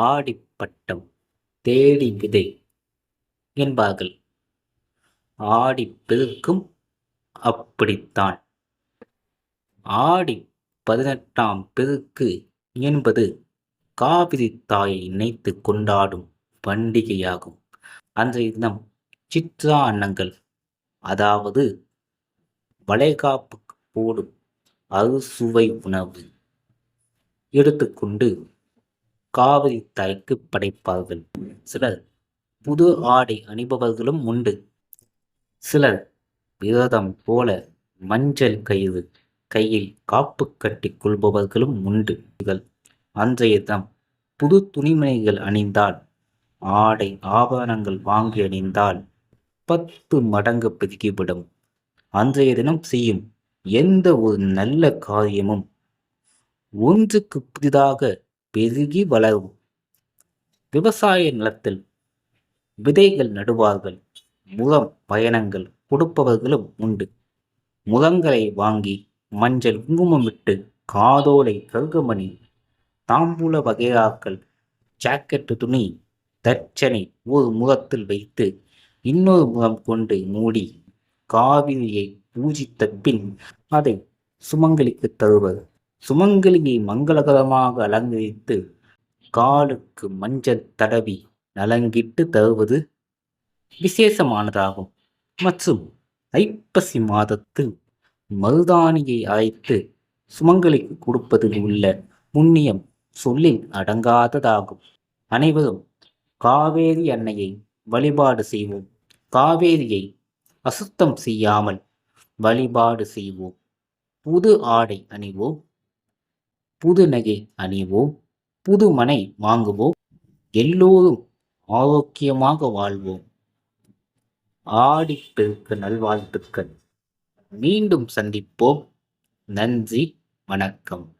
ஆடிப்பட்டம் தேடி விதை என்பார்கள். ஆடிப் பெருக்கும் அப்படித்தான். ஆடி பதினெட்டாம் பெருக்கு என்பது காவிரி தாயை நினைத்து கொண்டாடும் பண்டிகையாகும். அன்றைய தினம் சித்ரா அன்னங்கள் அதாவது வளைகாப்புக்கு போடும் அறுசுவை உணவு எடுத்துக்கொண்டு காவிரி தாய்க்கு படைப்பார்கள். சிலர் புது ஆடை அணிபவர்களும் உண்டு. சிலர் விரதம் போல மஞ்சள் கயிறு கையில் காப்பு கட்டி கொள்பவர்களும் உண்டு. அன்றைய தினம் புது துணிமணிகள் அணிந்தால் ஆடை ஆபரணங்கள் வாங்கி அணிந்தால் பத்து மடங்கு பெருகிவிடும். அன்றைய தினம் செய்யும் எந்த ஒரு நல்ல காரியமும் ஒன்றுக்கு புதிதாக பெருகி வளரும். விவசாய நிலத்தில் விதைகள் நடுவார்கள். முகம் பயணங்கள் கொடுப்பவர்களும் உண்டு. முகங்களை வாங்கி மஞ்சள் குங்குமமிட்டு காதோலை கருகமணி தாம்பூல வகையாக்கள் ஜாக்கெட்டு துணி தச்சனை ஒரு முகத்தில் வைத்து இன்னொரு முகம் கொண்டு மூடி காவிரியை பூஜித்த பின் அதை சுமங்கலிக்கு தருவது சுமங்கலியை மங்களகரமாக அலங்கரித்து காலுக்கு மஞ்சள் தடவி நலங்கிட்டு தருவது விசேஷமானதாகும். மற்றும் ஐப்பசி மாதத்தில் மருதாணியை அழைத்து சுமங்கலிக்கு கொடுப்பதில் உள்ள புண்ணியம் சொல்லில் அடங்காததாகும். அனைவரும் காவேரி அன்னையை வழிபாடு செய்வோம். காவேரியை அசுத்தம் செய்யாமல் வழிபாடு செய்வோம். புது ஆடை அணிவோம். புது நகை அணிவோம் புது மனை வாங்குவோம் எல்லோரும் ஆரோக்கியமாக வாழ்வோம். ஆடிப்பெருக்கு நல்வாழ்த்துக்கள். மீண்டும் சந்திப்போம். நன்றி வணக்கம்.